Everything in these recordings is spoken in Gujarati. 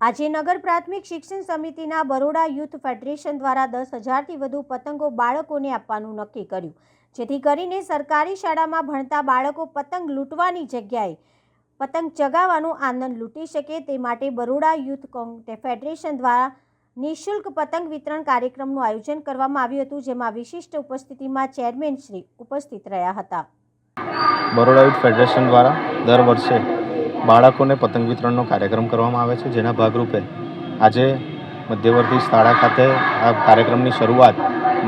આજે નગર પ્રાથમિક શિક્ષણ સમિતિના બરોડા યુથ ફેડરેશન દ્વારા દસ હજારથી વધુ પતંગો બાળકોને આપવાનું નક્કી કર્યું. જેથી કરીને સરકારી શાળામાં ભણતા બાળકો પતંગ લૂંટવાની જગ્યાએ પતંગ ચગાવવાનો આનંદ લૂંટી શકે તે માટે બરોડા યુથ ફેડરેશન દ્વારા નિઃશુલ્ક પતંગ વિતરણ કાર્યક્રમનું આયોજન કરવામાં આવ્યું હતું, જેમાં વિશિષ્ટ ઉપસ્થિતિમાં ચેરમેન શ્રી ઉપસ્થિત રહ્યા હતા. બરોડા યુથ ફેડરેશન દ્વારા દર વર્ષે બાળકોને પતંગ વિતરણનો કાર્યક્રમ કરવામાં આવે છે, જેના ભાગરૂપે આજે મધ્યવર્તી શાળા ખાતે આ કાર્યક્રમની શરૂઆત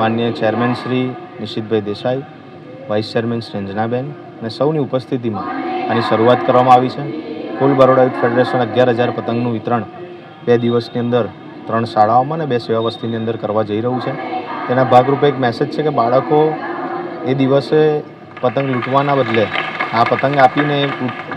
માનનીય chairman Shri Nishitbhai Desai, vice chairman Shri Anjanaben અને સૌની ઉપસ્થિતિમાં આની શરૂઆત કરવામાં આવી છે. કુલ બરોડા યુથ ફેડરેશન અગિયાર હજાર પતંગનું વિતરણ બે દિવસની અંદર ત્રણ શાળાઓમાં અને બે સેવા વસ્તીની અંદર કરવા જઈ રહ્યું છે. તેના ભાગરૂપે એક મેસેજ છે કે બાળકો એ દિવસે પતંગ લૂંટવાના બદલે આ પતંગ આપીને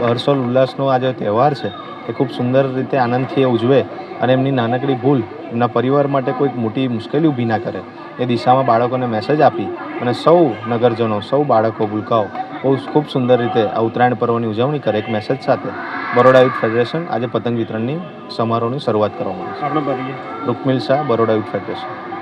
હર્ષોલ ઉલ્લાસનો આ જે તહેવાર છે એ ખૂબ સુંદર રીતે આનંદથી એ ઉજવે અને એમની નાનકડી ભૂલ એમના પરિવાર માટે કોઈક મોટી મુશ્કેલી ઊભી ના કરે. એ દિશામાં બાળકોને મેસેજ આપી અને સૌ નગરજનો સૌ બાળકો ભૂલકાઓ બહુ ખૂબ સુંદર રીતે આ ઉત્તરાયણ પર્વની ઉજવણી કરે એક મેસેજ સાથે. બરોડા યુથ ફેડરેશન આજે પતંગ વિતરણની સમારોહની શરૂઆત કરવામાં આવી છે. Rukmil Shah Baroda youth federation.